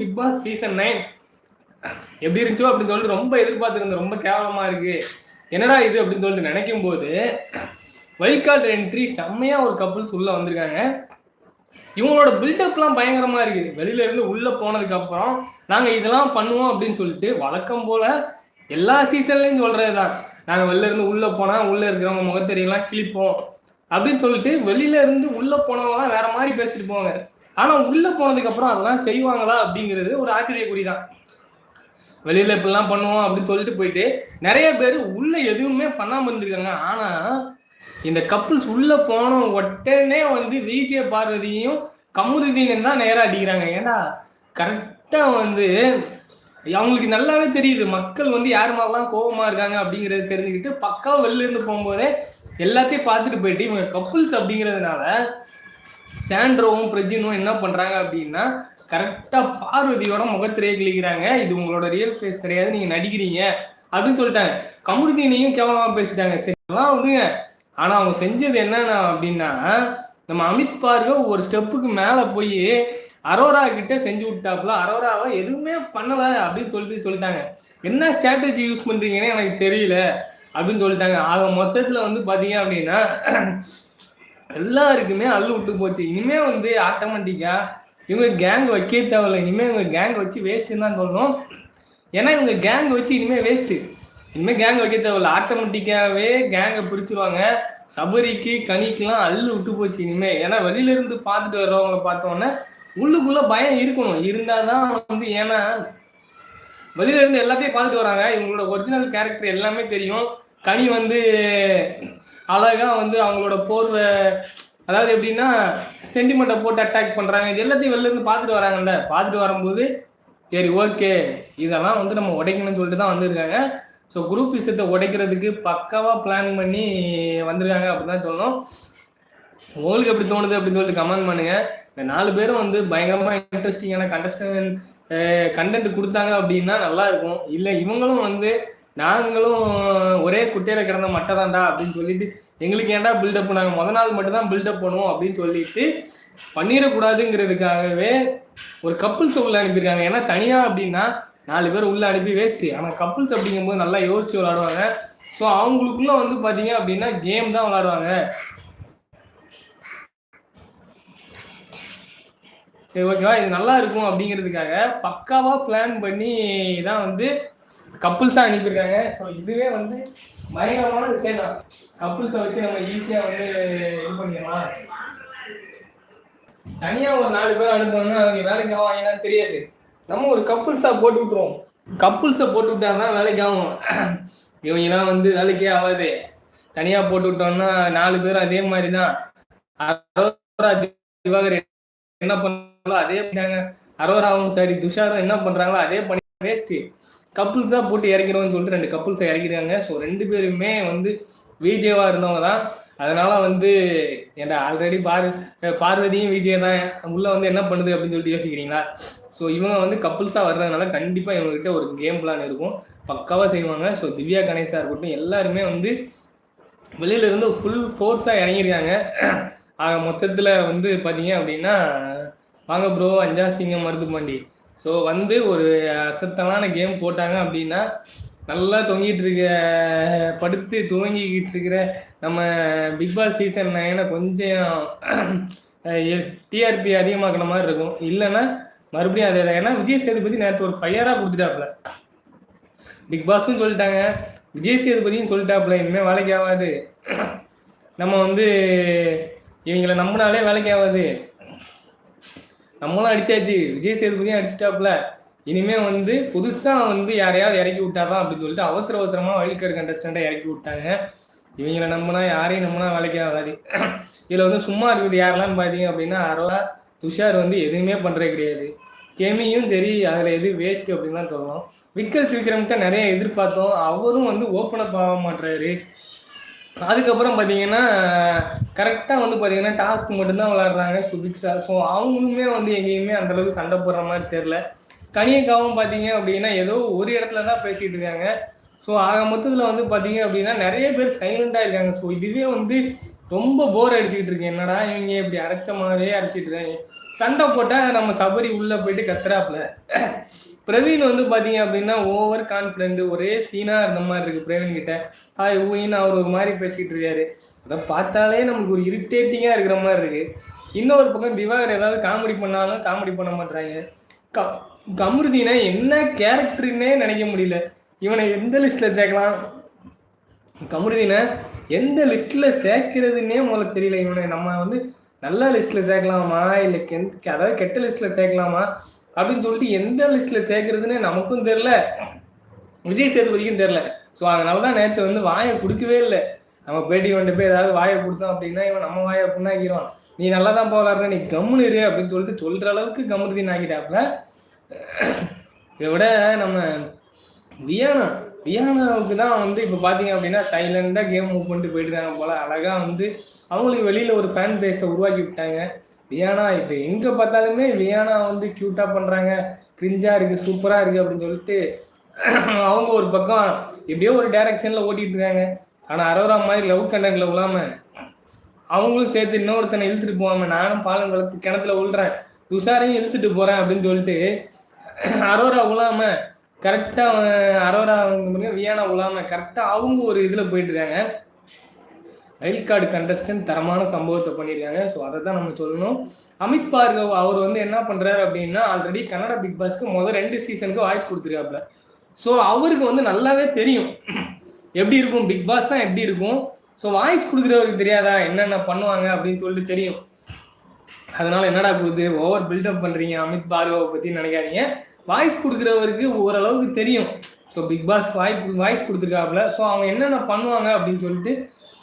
Big Boss season nine எப்படி இருந்துச்சோ அப்படின்னு சொல்லிட்டு ரொம்ப எதிர்பார்த்துருந்தேன். ரொம்ப கேவலமா இருக்கு. என்னடா இது அப்படின்னு சொல்லிட்டு நினைக்கும் போது வைல்ட் கார்டு என்ட்ரி செம்மையா ஒரு கப்புள்ஸ் உள்ள வந்திருக்காங்க. இவங்களோட பில்டப்லாம் பயங்கரமா இருக்கு. வெளியில இருந்து உள்ள போனதுக்கு அப்புறம் நாங்க இதெல்லாம் பண்ணுவோம் அப்படின்னு சொல்லிட்டு வழக்கம் போல எல்லா சீசன்லயும் சொல்றதுதான். நாங்க வெளில இருந்து உள்ள போனா உள்ள இருக்கிறவங்க முகத்தெரியெல்லாம் கிழிப்போம் அப்படின்னு சொல்லிட்டு வெளியில இருந்து உள்ள போனவங்களாம் வேற மாதிரி பேசிட்டு போவாங்க. ஆனா உள்ள போனதுக்கு அப்புறம் அதெல்லாம் செய்வாங்களா அப்படிங்கிறது ஒரு ஆச்சரியக்குறி தான் வெளியில இப்படிலாம் பண்ணுவோம் அப்படின்னு சொல்லிட்டு போயிட்டு நிறைய பேர் உள்ள எதுவுமே பண்ணாம இருந்திருக்காங்க. ஆனா இந்த கப்புள்ஸ் உள்ள போன உடனே வந்து விஜய் பார்வதியும் கமுருதீனும் தான் நேராக அடிக்கிறாங்க. ஏன்னா கரெக்டா வந்து அவங்களுக்கு நல்லாவே தெரியுது. மக்கள் வந்து யார் மாதிரிலாம் கோபமா இருக்காங்க அப்படிங்கிறத தெரிஞ்சுக்கிட்டு பக்காவும் வெளில இருந்து போகும்போதே எல்லாத்தையும் பார்த்துட்டு போயிட்டு இவங்க கப்புள்ஸ் அப்படிங்கிறதுனால சாண்ட்ரோவும் பிரஜினும் என்ன பண்ணுறாங்க அப்படின்னா கரெக்டாக பார்வதியோட முகத்திரையை கிழிக்கிறாங்க. இது உங்களோட ரியல் ஃபேஸ் கிடையாது நீங்கள் நடிக்கிறீங்க அப்படின்னு சொல்லிட்டாங்க. கமுருதீனையும் கேவலமாக பேசிட்டாங்க. சரி வந்துங்க ஆனால் அவங்க செஞ்சது என்னென்ன அப்படின்னா நம்ம அமித் பார்கவ் ஒரு ஸ்டெப்புக்கு மேலே போய் அரோரா கிட்ட செஞ்சு விட்டாப்புல அரோராவை எதுவுமே பண்ணலை அப்படின்னு சொல்லிட்டு சொல்லிட்டாங்க. என்ன ஸ்ட்ராட்டஜி யூஸ் பண்ணுறீங்கன்னு எனக்கு தெரியல அப்படின்னு சொல்லிட்டாங்க. ஆக மொத்தத்தில் வந்து பார்த்தீங்க அப்படின்னா எல்லாருக்குமே அள்ளு விட்டு போச்சு. இனிமே வந்து ஆட்டோமேட்டிக்கா இவங்க கேங் வைக்க தேவையில்ல. இனிமே இவங்க கேங் வச்சு வேஸ்ட்டுன்னு தான் சொல்லணும் ஏன்னா இவங்க கேங் வச்சு இனிமே வேஸ்ட்டு இனிமே கேங் வைக்க தேவையில்ல. ஆட்டோமேட்டிக்காவே கேங்கை பிரிச்சுருவாங்க. சபரிக்கு கனிக்கெல்லாம் அள்ளு விட்டு போச்சு இனிமே. ஏன்னா வெளியில இருந்து பார்த்துட்டு வர்றவங்க பார்த்தோன்னே உள்ளுக்குள்ள பயம் இருக்கணும். இருந்தாதான் வந்து ஏன்னா வெளியில இருந்து எல்லாத்தையும் பார்த்துட்டு வராங்க. இவங்களோட ஒரிஜினல் கேரக்டர் எல்லாமே தெரியும். கனி வந்து அழகா வந்து அவங்களோட போர்வை அதாவது எப்படின்னா சென்டிமெண்ட்டை போட்டு அட்டாக் பண்றாங்க. இது எல்லாத்தையும் வெளில இருந்து பார்த்துட்டு வராங்கல்ல. பார்த்துட்டு வரும்போது சரி ஓகே இதெல்லாம் வந்து நம்ம உடைக்கணும்னு சொல்லிட்டு தான் வந்திருக்காங்க. ஸோ குரூப் விஷயத்தை உடைக்கிறதுக்கு பக்காவாக பிளான் பண்ணி வந்திருக்காங்க அப்படிதான் தான் சொல்லணும். உங்களுக்கு எப்படி தோணுது அப்படின்னு சொல்லிட்டு கமெண்ட் பண்ணுங்க. இந்த நாலு பேரும் வந்து பயங்கரமாக இன்ட்ரெஸ்டிங்கான கண்டஸ்டன் கண்டென்ட் கொடுத்தாங்க அப்படின்னா நல்லா இருக்கும். இல்லை இவங்களும் வந்து நாங்களும் ஒரே குட்டையில கிடந்த மட்டை தான்டா அப்படின்னு சொல்லிட்டு எங்களுக்கு ஏன்டா பில்டப் நாங்கள் முத நாள் மட்டும்தான் பில்டப் பண்ணுவோம் அப்படின்னு சொல்லிட்டு பண்ணிடக்கூடாதுங்கிறதுக்காகவே ஒரு கப்புள்ஸ் உள்ள அனுப்பியிருக்காங்க. ஏன்னா தனியாக அப்படின்னா நாலு பேர் உள்ள அனுப்பி வேஸ்ட்டு ஆனால் கப்புள்ஸ் அப்படிங்கும்போது நல்லா யோசிச்சு விளாடுவாங்க ஸோ அவங்களுக்குள்ள வந்து பார்த்தீங்க அப்படின்னா கேம் தான் விளாடுவாங்க சரி ஓகேவா இது நல்லா இருக்கும் அப்படிங்கிறதுக்காக பக்காவாக பிளான் பண்ணி தான் வந்து கப்புள்ஸாக அனுப்பியிருக்காங்க. ஸோ இதுவே வந்து பயங்கரமான விஷயம் தான் கப்புள்ஸை வச்சு நம்ம ஈஸியாக வந்து இது பண்ணிடலாம். தனியாக ஒரு நாலு பேர் அனுப்பணும்னா அவங்க வேலைக்கு ஆவாங்கன்னு தெரியாது. நம்ம ஒரு கப்புள்ஸாக போட்டு விட்ருவோம் கப்புள்ஸை போட்டு விட்டாங்கன்னா வேலைக்கு ஆகும். இவங்கெல்லாம் வந்து வேலைக்கே ஆகாது. தனியாக போட்டு விட்டோம்னா நாலு பேரும் அதே மாதிரி தான் அரோரா திவாகர் என்ன பண்ணாங்களோ அதே பண்ணாங்க அரோராவும் சரி துஷாரும் என்ன பண்றாங்களோ அதே பண்ணி வேஸ்ட் கப்புள்ஸாக போட்டு இறக்கிறோம்னு சொல்லிட்டு ரெண்டு கப்புள்ஸை இறக்கிறாங்க ஸோ ரெண்டு பேருமே வந்து விஜேவாக இருந்தவங்க தான். அதனால வந்து ஏன்டா ஆல்ரெடி பார் பார்வதியும் விஜய் தான். உள்ள வந்து என்ன பண்ணுது அப்படின்னு சொல்லிட்டு யோசிக்கிறீங்களா? ஸோ இவங்க வந்து கப்புள்ஸாக வர்றதுனால கண்டிப்பாக இவங்ககிட்ட ஒரு கேம் பிளான் இருக்கும். பக்காவாக செய்வாங்க. ஸோ திவ்யா கணேஷாக இருக்கட்டும் எல்லாருமே வந்து வெளியில இருந்து ஃபுல் ஃபோர்ஸாக இறங்கியிருக்காங்க. ஆக மொத்தத்தில் வந்து பார்த்தீங்க அப்படின்னா வாங்க ப்ரோ அஞ்சா சிங்கம் மருது பாண்டி. ஸோ வந்து ஒரு அசத்தலான கேம் போட்டாங்க அப்படின்னா நல்லா தொங்கிட்டு இருக்க படுத்து துவங்கிக்கிட்டு இருக்கிற நம்ம பிக் பாஸ் சீசன் நைனை கொஞ்சம் டிஆர்பி அதிகமாக்குற மாதிரி இருக்கும். இல்லைன்னா மறுபடியும் அதே ஏன்னா விஜய் சேதுபதி நேற்று ஒரு ஃபயராக கொடுத்துட்டாப்புல. பிக் பாஸும் சொல்லிட்டாங்க. விஜய் சேதுபதியும் சொல்லிட்டாப்புல இனிமேல் வேலைக்கு ஆகாது. நம்ம வந்து இவங்களை நம்பினாலே வேலைக்கு ஆகாது. நம்மளும் அடிச்சாச்சு. விஜய் சேதுபதியும் அடிச்சிட்டாப்புல. இனிமே வந்து புதுசா வந்து யாரையாவது இறக்கி விட்டாதான் அப்படின்னு சொல்லிட்டு அவசர அவசரமா வைல்ட் கார்டு இறக்கி விட்டாங்க. இவங்கள நம்மனா யாரையும் நம்மனா வேலைக்கு ஆகாது இதுல வந்து சும்மா இருக்குது யாரெல்லாம் பார்த்தீங்க அப்படின்னா அரோரா துஷார் வந்து எதுவுமே பண்றது கிடையாது. கெமியும் சரி அதில் எது வேஸ்ட் அப்படின்னு தான் சொல்லணும். விக்கல்ஸ் விக்ரம்கிட்ட நிறைய எதிர்பார்த்தோம். அவரும் வந்து ஓப்பன் அப் ஆக மாட்டுறாரு அதுக்கப்புறம் பார்த்தீங்கன்னா கரெக்டாக வந்து பார்த்தீங்கன்னா டாஸ்க் மட்டும்தான் விளாட்றாங்க சுபிக்ஷா ஸோ அவங்களுமே வந்து எங்கேயுமே அந்தளவுக்கு சண்டை போடுற மாதிரி தெரில கனியக்காவும் பார்த்தீங்க அப்படின்னா ஏதோ ஒரு இடத்துல தான் பேசிகிட்டு இருக்காங்க. ஸோ ஆக மொத்தத்தில் வந்து பார்த்தீங்க அப்படின்னா நிறைய பேர் சைலண்ட்டாக இருக்காங்க. ஸோ இதுவே வந்து ரொம்ப போர் அடிச்சுக்கிட்டு இருக்கேன் என்னடா இவங்க இப்படி அரைச்ச மாதிரியே அரைச்சிட்டு இருக்காங்க. சண்டை போட்டால் நம்ம சபரி உள்ளே போயிட்டு கத்துறாப்புல. பிரவீன் வந்து பார்த்தீங்க அப்படின்னா ஓவர் கான்ஃபிடென்ட் ஒரே சீனாக இருந்த மாதிரி இருக்குது பிரவீன் கிட்ட. ஹாய் ஊயின்னு அவர் ஒரு மாதிரி பேசிகிட்டு இருக்காரு. அதை பார்த்தாலே நமக்கு ஒரு இரிட்டேட்டிங்காக இருக்கிற மாதிரி இருக்குது இன்னொரு பக்கம் திவாகர் ஏதாவது காமெடி பண்ணாலும் காமெடி பண்ண மாட்டாங்க க கமருதினா என்ன கேரக்டர்னே நினைக்க முடியல. இவனை எந்த லிஸ்ட்டில் சேர்க்கலாம்? கமருதீனை எந்த லிஸ்ட்டில் சேர்க்கிறதுனே முதல்ல தெரியல. இவனை நம்ம வந்து நல்ல லிஸ்ட்டில் சேர்க்கலாமா? இல்லை கெ அதாவது கெட்ட லிஸ்ட்டில் சேர்க்கலாமா? அப்படின்னு சொல்லிட்டு எந்த லிஸ்ட்டில் சேர்க்கறதுன்னு நமக்கும் தெரில விஜய் சேதுபதிக்கும் தெரில ஸோ அதனால தான் நேற்று வந்து வாயை கொடுக்கவே இல்லை. நம்ம பேட்டி வந்துட்டு போய் ஏதாவது வாயை கொடுத்தோம் அப்படின்னா இவன் நம்ம வாயை புண்ணாக்கிடுவான் நீ நல்லா தான் போகலாடுற நீ கம்முன்னு இரு அப்படின்னு சொல்லிட்டு சொல்கிற அளவுக்கு கம்முறுதின் ஆகிட்டாப்புல இதை விட நம்ம வியானா வியானாவுக்கு தான் வந்து இப்போ பார்த்தீங்க அப்படின்னா சைலண்டாக கேம் மூவ் பண்ணிட்டு போயிட்டுருக்காங்க போல். அழகாக வந்து அவங்களுக்கு வெளியில் ஒரு ஃபேன் பேஸை உருவாக்கி விட்டாங்க. வியானா இப்போ எங்கே பார்த்தாலுமே வியானா வந்து க்யூட்டாக பண்ணுறாங்க கிரிஞ்சாக இருக்குது சூப்பராக இருக்குது அப்படின்னு சொல்லிட்டு அவங்க ஒரு பக்கம் எப்படியோ ஒரு டைரக்ஷனில் ஓட்டிகிட்டு இருக்காங்க. ஆனால் அரோரா மாதிரி லவ் கண்டென்ட்டில் விழாமல் அவங்களும் சேர்த்து இன்னொருத்தனை இழுத்துட்டு போவாங்க நானும் பாலம் கலத்து கிணத்துல விழுறேன் துஷாரையும் இழுத்துட்டு போகிறேன் அப்படின்னு சொல்லிட்டு அரோரா விழாமல் கரெக்டாக அரோரா வியானா விழாமல் கரெக்டாக அவங்க ஒரு இதில் போயிட்டுருக்காங்க வைல்ட் கார்டு கண்டஸ்டன்ட் தரமான சம்பவத்தை பண்ணியிருக்காங்க. ஸோ அதை தான் நம்ம சொல்லணும். அமித் பார்கவ் அவர் வந்து என்ன பண்ணுறாரு அப்படின்னா ஆல்ரெடி கன்னடா பிக் பாஸ்க்கு முதல் ரெண்டு சீசனுக்கு வாய்ஸ் கொடுத்துருக்காப்புல. ஸோ அவருக்கு வந்து நல்லாவே தெரியும். எப்படி இருக்கும்? பிக் பாஸ் தான் எப்படி இருக்கும்? ஸோ வாய்ஸ் கொடுக்குறவருக்கு தெரியாதா? என்னென்ன பண்ணுவாங்க? அப்படின்னு சொல்லிட்டு தெரியும். அதனால என்னடா கொடுத்து ஓவர் பில்டப் பண்ணுறீங்க அமித் பார்கவை பற்றி நினைக்காதீங்க. வாய்ஸ் கொடுக்குறவருக்கு ஓரளவுக்கு தெரியும். ஸோ பிக் பாஸ் வாய்ப்பு வாய்ஸ் கொடுத்துருக்காப்புல. ஸோ அவங்க என்னென்ன பண்ணுவாங்க அப்படின்னு சொல்லிட்டு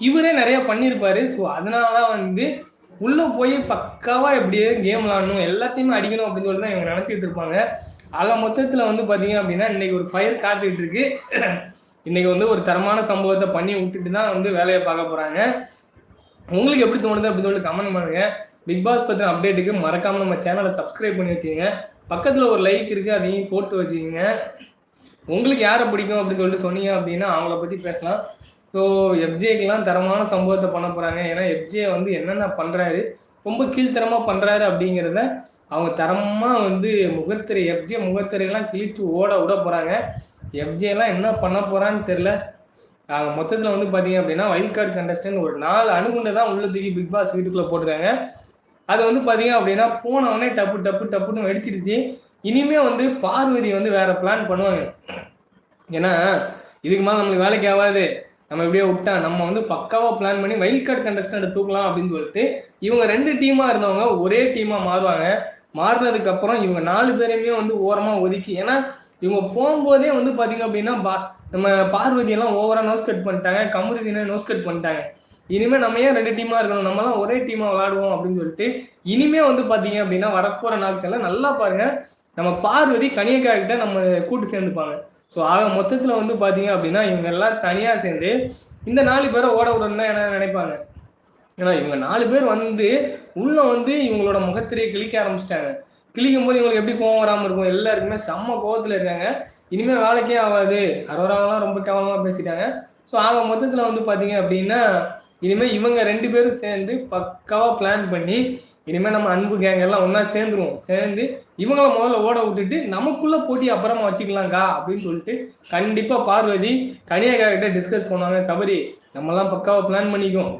இவரே நிறைய பண்ணியிருப்பாரு. ஸோ அதனால தான் வந்து உள்ளே போய் பக்காவாக எப்படியே கேம் விளாடணும் எல்லாத்தையுமே அடிக்கணும் அப்படின்னு சொல்லி தான் இவங்க நினச்சிக்கிட்டு இருப்பாங்க. ஆக மொத்தத்தில் வந்து பார்த்தீங்க அப்படின்னா இன்னைக்கு ஒரு ஃபயர் காத்துக்கிட்டு இருக்கு. இன்னைக்கு வந்து ஒரு தரமான சம்பவத்தை பண்ணி விட்டுட்டு தான் வந்து வேலையை பார்க்க போகிறாங்க உங்களுக்கு எப்படி தோணுது அப்படின்னு சொல்லி கமெண்ட் பண்ணுங்கள் பிக் பாஸ் பற்றின அப்டேட்டுக்கு மறக்காமல் நம்ம சேனலை சப்ஸ்கிரைப் பண்ணி வச்சுக்கோங்க பக்கத்தில் ஒரு லைக் இருக்குது அதையும் போட்டு வச்சுக்கோங்க உங்களுக்கு யாரை பிடிக்கும் அப்படின்னு சொல்லிட்டு சொன்னீங்க அப்படின்னா அவங்கள பற்றி பேசலாம். ஸோ எஃப்ஜேக்கெலாம் தரமான சம்பவத்தை பண்ண போகிறாங்க ஏன்னா எஃப்ஜே வந்து என்னென்ன பண்ணுறாரு ரொம்ப கீழ்த்தரமாக பண்ணுறாரு அப்படிங்கிறத அவங்க தரமாக வந்து முகத்திரை எஃப்ஜே முகத்திரையெல்லாம் கிழிச்சு ஓட விட போகிறாங்க எஃப்ஜேலாம் என்ன பண்ண போகிறான்னு தெரில மொத்தத்தில் வந்து பார்த்தீங்க அப்படின்னா வைல்ட் கார்டு கண்டஸ்டன்ட் ஒரு நாலு அணுகுண்டை தான் உள்ள தூக்கி பிக் பாஸ் வீட்டுக்குள்ளே போட்டுருக்காங்க. அது வந்து பார்த்தீங்க அப்படின்னா போனவொடனே டப்பு டப்பு டப்புன்னு வெடிச்சிருச்சு. இனிமே வந்து பார்வதி வந்து வேற பிளான் பண்ணுவாங்க. ஏன்னா இதுக்கு மேலே நம்மளுக்கு வேலைக்கு ஆகாது. நம்ம இப்படியே விட்டா நம்ம வந்து பக்காவாக பிளான் பண்ணி வைல்ட் கார்டு கண்டஸ்டன்ட் தூக்கலாம் அப்படின்னு சொல்லிட்டு இவங்க ரெண்டு டீமாக இருந்தவங்க ஒரே டீமாக மாறுவாங்க. மாறினதுக்கு அப்புறம் இவங்க நாலு பேரையுமே வந்து ஓரமாக ஒதுக்கி ஏன்னா இவங்க போகும்போதே வந்து பாத்தீங்க அப்படின்னா பா நம்ம பார்வதியெல்லாம் ஓவராக நோஸ் கட் பண்ணிட்டாங்க கமருதினா நோஸ் கட் பண்ணிட்டாங்க. இனிமேல் நம்ம ஏன் ரெண்டு டீமாக இருக்கணும்? நம்மலாம் ஒரே டீமாக விளாடுவோம் அப்படின்னு சொல்லிட்டு இனிமே வந்து பாத்தீங்க அப்படின்னா வரப்போகிற நாட்கள்ல நல்லா பாருங்க. நம்ம பார்வதி கனியக்கா கிட்ட நம்ம கூட்டு சேர்ந்துப்பாங்க. ஸோ ஆக மொத்தத்தில் வந்து பார்த்தீங்க அப்படின்னா இவங்க எல்லாம் தனியாக சேர்ந்து இந்த நாலு பேரை ஓட விடணும்னா என்ன நினைப்பாங்க. ஏன்னா இவங்க நாலு பேர் வந்து உள்ள வந்து இவங்களோட முகத்திரையை கிழிக்க ஆரம்பிச்சிட்டாங்க. கிழிக்கும் போது இவங்களுக்கு எப்படி கோவம் வராமல் இருக்கும்? எல்லாருக்குமே செம்ம கோவத்தில் இருக்காங்க. இனிமேல் வேலைக்கே ஆகாது. அரோராவெல்லாம் ரொம்ப கேவலமாக பேசிட்டாங்க. ஸோ ஆக மொத்தத்தில் வந்து பார்த்தீங்க அப்படின்னா இனிமேல் இவங்க ரெண்டு பேரும் சேர்ந்து பக்காவாக பிளான் பண்ணி இனிமேல் நம்ம அன்பு கேங் எல்லாம் ஒன்றா சேர்ந்துருவோம். சேர்ந்து இவங்கள முதல்ல ஓட விட்டுட்டு நமக்குள்ளே போட்டி அப்புறமா வச்சுக்கலாம்க்கா அப்படின்னு சொல்லிட்டு கண்டிப்பாக பார்வதி கனியாக்கா கிட்ட டிஸ்கஸ் பண்ணுவாங்க. சபரி நம்மலாம் பக்காவாக பிளான் பண்ணிக்குவோம்.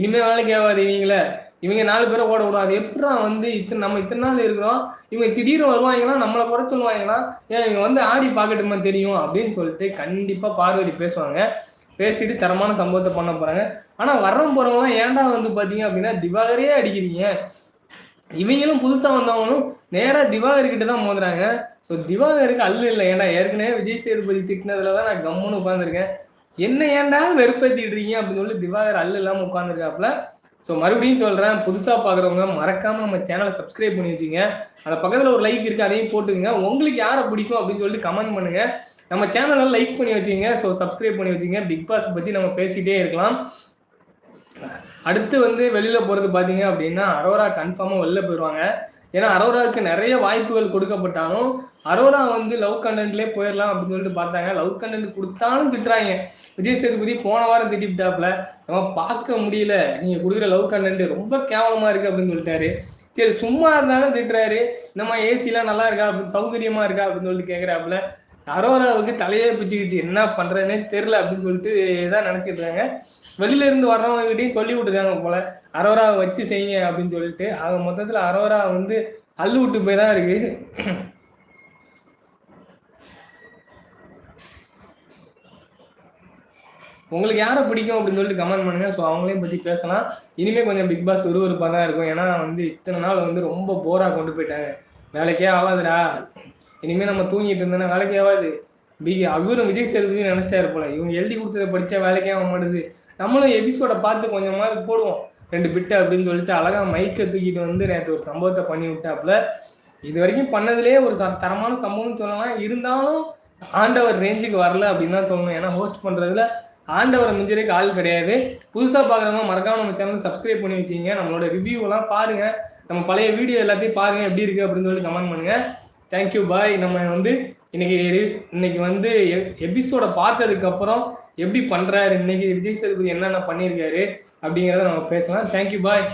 இனிமேல் வேலைக்கு ஆகாது இவங்களே இவங்க நாலு பேரை ஓட விடும் அது எப்படா வந்து இத்தனை நம்ம இத்தனை நாள் இருக்கிறோம். இவங்க திடீர்னு வருவாங்களா? நம்மளை குறை சொல்லுவாங்களா? ஏன் இவங்க வந்து ஆடி பார்க்கட்டுமா தெரியும் அப்படின்னு சொல்லிட்டு கண்டிப்பாக பார்வதி பேசுவாங்க. பேசிட்டு தரமான சம்பவத்தை பண்ண போகிறாங்க ஆனால் வர்றவங்க போகிறவங்களாம் ஏன்டா வந்து பார்த்தீங்க அப்படின்னா திவாகரே அடிக்கிறீங்க. இவங்களும் புதுசாக வந்தவங்களும் நேராக திவாகர்கிட்ட தான் மோதுறாங்க. ஸோ திவாகருக்கு அல்லு இல்லை. ஏன்டா ஏற்கனவே விஜய் சேதுபதி திட்டினதுல தான் நான் கம்முன்னு உட்காந்துருக்கேன் என்ன ஏன்டா வெறுப்பேற்றிடுறீங்க அப்படின்னு சொல்லி திவாகர் அல்லு இல்லாமல் உட்காந்துருக்காப்புல ஸோ மறுபடியும் சொல்கிறேன் புதுசாக பார்க்குறவங்க மறக்காமல் நம்ம சேனலை சப்ஸ்கிரைப் பண்ணி வச்சுங்க. அந்த பக்கத்தில் ஒரு லைக் இருக்குது அதையும் போட்டுக்கோங்க. உங்களுக்கு யாரை பிடிக்கும் அப்படின்னு சொல்லிட்டு கமெண்ட் பண்ணுங்கள் நம்ம சேனலை லைக் பண்ணி வச்சுங்க. ஸோ சப்ஸ்கிரைப் பண்ணி வச்சுங்க. பிக் பாஸ் பற்றி நம்ம பேசிகிட்டே இருக்கலாம். அடுத்து வந்து வெளியில் போகிறது பார்த்தீங்க அப்படின்னா அரோரா கன்ஃபார்மாக வெளில போயிடுவாங்க ஏன்னா அரோராவுக்கு நிறைய வாய்ப்புகள் கொடுக்கப்பட்டாலும் அரோரா வந்து லவ் கண்டென்ட்லேயே போயிடலாம் அப்படின்னு சொல்லிட்டு பார்த்தாங்க. லவ் கண்டென்ட் கொடுத்தாலும் திட்டுறாங்க. விஜய் சேதுபதி போன வாரம் திட்டிவிட்டாப்புல. நம்ம பார்க்க முடியல. நீங்கள் கொடுக்குற லவ் கண்டென்ட் ரொம்ப கேவலமாக இருக்குது அப்படின்னு சொல்லிட்டாரு. சரி சும்மா இருந்தாலும் திட்டுறாரு. நம்ம ஏசிலாம் நல்லா இருக்கா அப்படின்னு சௌகரியமா இருக்கா அப்படின்னு சொல்லிட்டு கேட்குறாப்புல அரோராவுக்கு தலையே பிச்சுக்கிச்சு. என்ன பண்ணுறதுனே தெரில அப்படின்னு சொல்லிட்டு தான் நினைச்சிட்டு இருக்காங்க. வெளியில இருந்து வர்றவங்ககிட்டையும் சொல்லி விட்டுருக்காங்க போல. அரோராவை வச்சு செய்யுங்க அப்படின்னு சொல்லிட்டு. ஆக மொத்தத்துல அரோரா வந்து அள்ளு விட்டு போய் தான் இருக்கு. உங்களுக்கு யாரை பிடிக்கும் அப்படின்னு சொல்லிட்டு கமெண்ட் பண்ணுங்க. ஸோ அவங்களையும் பற்றி பேசலாம். இனிமேல் கொஞ்சம் பிக் பாஸ் விறுவிறுப்பாக தான் இருக்கும். ஏன்னா வந்து இத்தனை நாள் வந்து ரொம்ப போராக கொண்டு போயிட்டாங்க. வேலைக்கே ஆகாதுடா. இனிமேல் நம்ம தூங்கிட்டு இருந்தோன்னா வேலைக்கே ஆகாது. பிகே அவரும் விஜய் சேதுபதி நினச்சிட்டாரு போல. இவங்க எழுதி கொடுத்ததை படித்தா வேலைக்கே ஆக மாட்டேது. நம்மளும் எபிசோடை பார்த்து கொஞ்சமாவது போடுவோம். ரெண்டு பிட்டு அப்படின்னு சொல்லிட்டு அழகாக மைக்கை தூக்கிட்டு வந்து நேற்று ஒரு சம்பவத்தை பண்ணி விட்டாப்புல. இது வரைக்கும் பண்ணதுலேயே ஒரு தரமான சம்பவம்னு சொல்லலாம். இருந்தாலும் ஆண்டவர் ரேஞ்சுக்கு வரல அப்படின்னு தான் சொல்லணும். ஏன்னா ஹோஸ்ட் பண்ணுறதுல ஆண்டவரை மிஞ்சறதுக்கு ஆள் கிடையாது. புதுசாக பார்க்குறவங்க மறக்காம நம்ம சேனல் சப்ஸ்கிரைப் பண்ணி வச்சிங்க நம்மளோட ரிவ்யூலாம் பாருங்கள் நம்ம பழைய வீடியோ எல்லாத்தையும் பாருங்கள் எப்படி இருக்குது அப்படின்னு சொல்லி கமெண்ட் பண்ணுங்கள் தேங்க்யூ பாய் நம்ம வந்து இன்னைக்கு இன்னைக்கு வந்து எபிசோட பார்த்ததுக்கு அப்புறம் எப்படி பண்றாரு? இன்னைக்கு விஜய் சேதுபதி என்னென்ன பண்ணியிருக்காரு அப்படிங்கிறத நம்ம பேசலாம். Thank you bye